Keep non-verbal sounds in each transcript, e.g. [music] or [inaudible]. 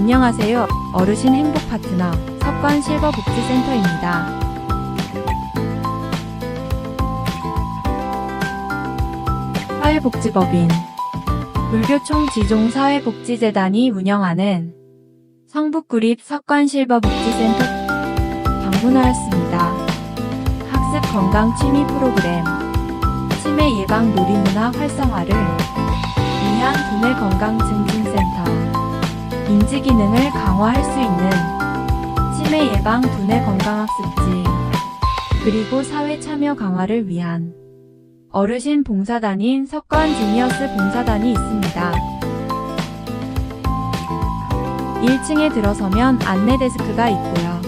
안녕하세요. 어르신 행복 파트너 석관 실버 복지센터입니다. 사회복지법인 불교총 지종 사회복지재단이 운영하는 성북구립 석관 실버 복지센터 방문하였습니다. 학습 건강 취미 프로그램 치매 예방 놀이문화 활성화를 위한 두뇌 건강 증진센터 인지 기능을 강화할 수 있는 치매 예방 두뇌 건강학습지 그리고 사회 참여 강화를 위한 어르신 봉사단인 석관 지니어스 봉사단이 있습니다. 1층에 들어서면 안내 데스크가 있고요.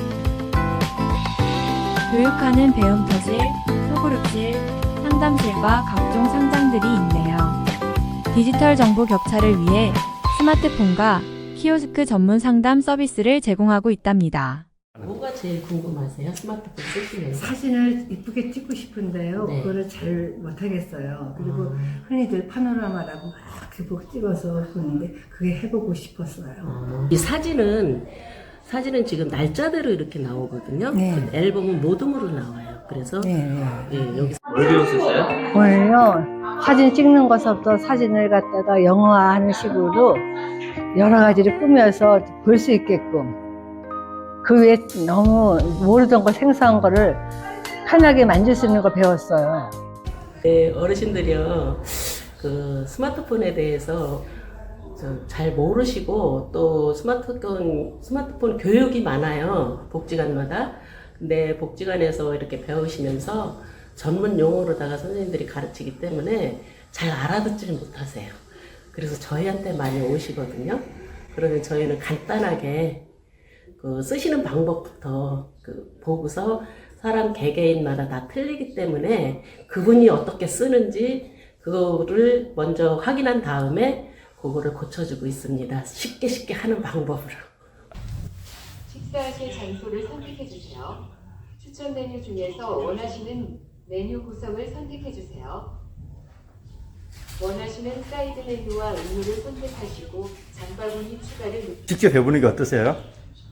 교육하는 배움터실, 소그룹실, 상담실과 각종 상장들이 있네요. 디지털 정보 격차를 위해 스마트폰과 키오스크 전문 상담 서비스를 제공하고 있답니다. 뭐가 제일 궁금하세요? 스마트폰 쓰시면서? 사진을 이쁘게 찍고 싶은데요. 네. 그거를 잘 못하겠어요. 그리고 아. 흔히들 파노라마라고 막 이렇게 찍어서 보는데 그게 해보고 싶었어요. 어, 이 사진은 사진은 지금 날짜대로 이렇게 나오거든요. 네. 그 앨범은 모둠으로 나와요. 그래서 네. 예, 여기 뭘 배웠었어요? 오늘요 사진 찍는 것부터 사진을 갖다가 영화하는 식으로 여러 가지를 꾸며서 볼 수 있게끔 그 외에 너무 모르던 거 생소한 거를 편하게 만질 수 있는 걸 배웠어요. 네, 어르신들이요. 그 스마트폰에 대해서 좀잘 모르시고 또 스마트폰 스마트폰 교육이 많아요 복지관마다. 근데 복지관에서 이렇게 배우시면서 전문 용어로다가 선생님들이 가르치기 때문에 잘 알아듣지를 못하세요 그래서 저희한테 많이 오시거든요 그러면 저희는 간단하게 그 쓰시는 방법부터 그 보고서 사람 개개인마다 다 틀리기 때문에 그분이 어떻게 쓰는지 그거를 먼저 확인한 다음에 그거를 고쳐주고 있습니다. 쉽게 쉽게 하는 방법으로. 식사하실 장소를 선택해 주세요. 추천 메뉴 중에서 원하시는 메뉴 구성을 선택해 주세요. 원하시는 사이드 메뉴와 음료를 선택하시고 장바구니 추가를 누- 직접 해보니까 어떠세요?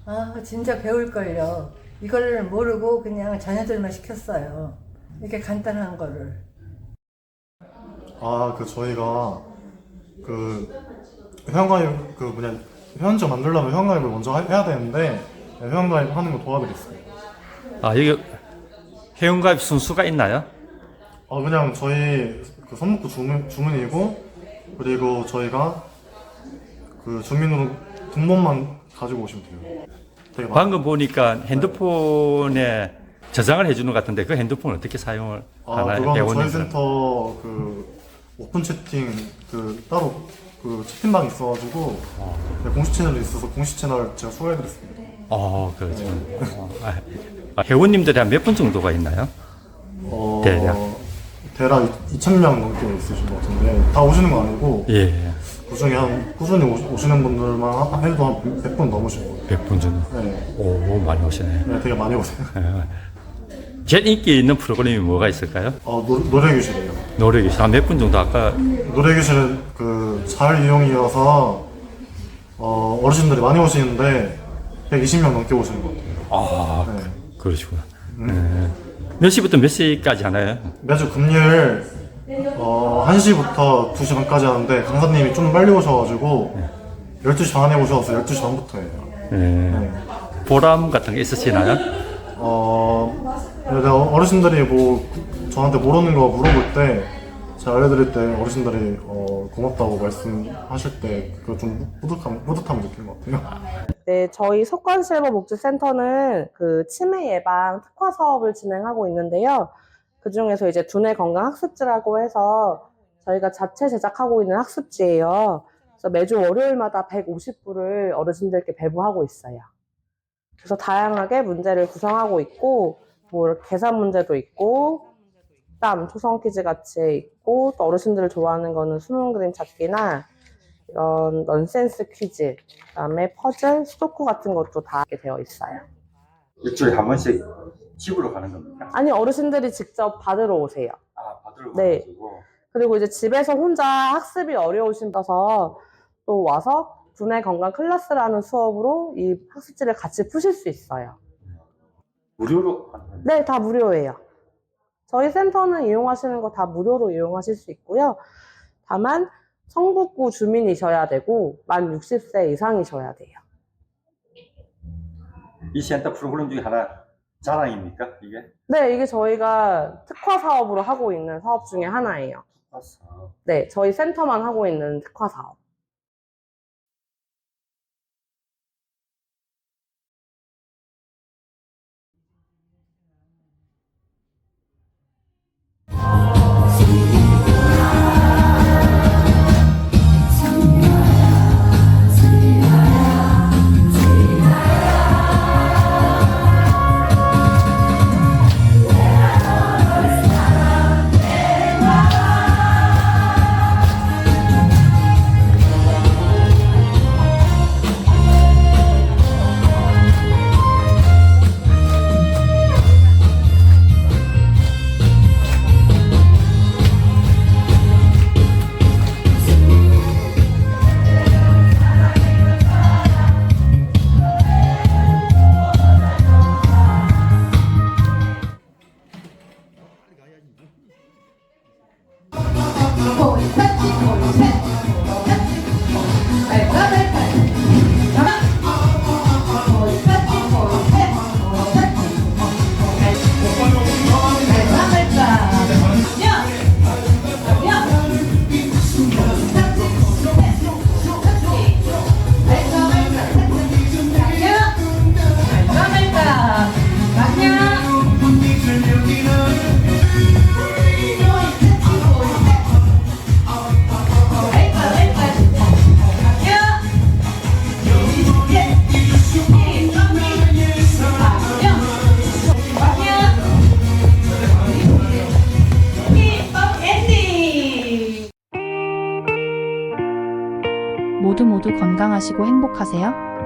아, 진짜 배울걸요. 이걸 모르고 그냥 자녀들만 시켰어요. 이렇게 간단한 거를. 아, 그 저희가 그 회원가입 그 뭐냐 회원증 만들려면 회원가입을 먼저 하- 해야 되는데 네, 회원가입 하는 거 도와드렸어요. 아, 여기 회원가입 순수가 있나요? 아, 그냥 저희 그 선목구 주문 주문이고 그리고 저희가 그 주민으로 등본만 가지고 오시면 돼요. 되게 많- 방금 보니까 핸드폰에 저장을 해주는 것 같은데 그 핸드폰 어떻게 사용을 아, 하나요? 그건 저희 회원님들은? 센터 그 오픈 채팅 그 따로 그 채팅방 이 있어가지고 네, 공식 채널이 있어서 공식 채널 제가 소개해드렸습니다. 어, 그렇죠. 어, 아, 아, 회원님들이 한 몇 분 정도가 있나요? 어, 대략? 대략 2,000명 넘게 있으신 것 같은데 다 오시는 거 아니고 예, 그중에 한 꾸준히 오- 오시는 분들만 한- 해도 한 100분 넘으실 거예요. 100분 정도. 네, 오, 많이 오시네. 네, 되게 많이 오세요. [laughs] 제일 인기 있는 프로그램이 뭐가 있을까요? 어, 노, 노래교실이에요. 노래 교실. 한몇 분 정도 아까 노래교실은 그 잘 이용이어서 어, 어르신들이 많이 오시는데 120명 넘게 오시는 것 같아요. 아, 네. 그러시구나. 네. 몇 시부터 몇 시까지 하나요? 매주 금요일 어, 1시부터 2시 반까지 하는데 강사님이 좀 빨리 오셔가지고 12시 반에 오셔서 12시 반부터 해요. 네. 네. 보람 같은 게 있으시나요? 어, 내가 어르신들이 뭐 저한테 모르는 거 물어볼 때 제가 알려드릴 때 어르신들이 어, 고맙다고 말씀하실 때 그거 좀 뿌듯함, 뿌듯함을 느낀 것 같아요. 네, 저희 석관실버 복지센터는 그 치매 예방 특화 사업을 진행하고 있는데요. 그 중에서 이제 두뇌 건강 학습지라고 해서 저희가 자체 제작하고 있는 학습지예요. 그래서 매주 월요일마다 150부를 어르신들께 배부하고 있어요. 그래서 다양하게 문제를 구성하고 있고, 뭐 계산 문제도 있고, 땀, 초성 퀴즈 같이 있고, 또 어르신들 좋아하는 거는 수능 그림 찾기나 이런 넌센스 퀴즈, 그다음에 퍼즐, 수도쿠 같은 것도 다 하게 되어 있어요. 일주일에 한 번씩 집으로 가는 겁니까? 아니 어르신들이 직접 받으러 오세요. 아, 받으러 네. 가가지고. 그리고 이제 집에서 혼자 학습이 어려우신다서 또 와서 두뇌 건강 클래스라는 수업으로 이 학습지를 같이 푸실 수 있어요. 무료로 하는? 네, 다 무료예요. 저희 센터는 이용하시는 거 다 무료로 이용하실 수 있고요. 다만 성북구 주민이셔야 되고 만 60세 이상이셔야 돼요. 이 센터 프로그램 중에 하나 자랑입니까? 이게? 네, 이게 저희가 특화 사업으로 하고 있는 사업 중에 하나예요. 맞어. 네, 저희 센터만 하고 있는 특화 사업. 모두 건강하시고 행복하세요.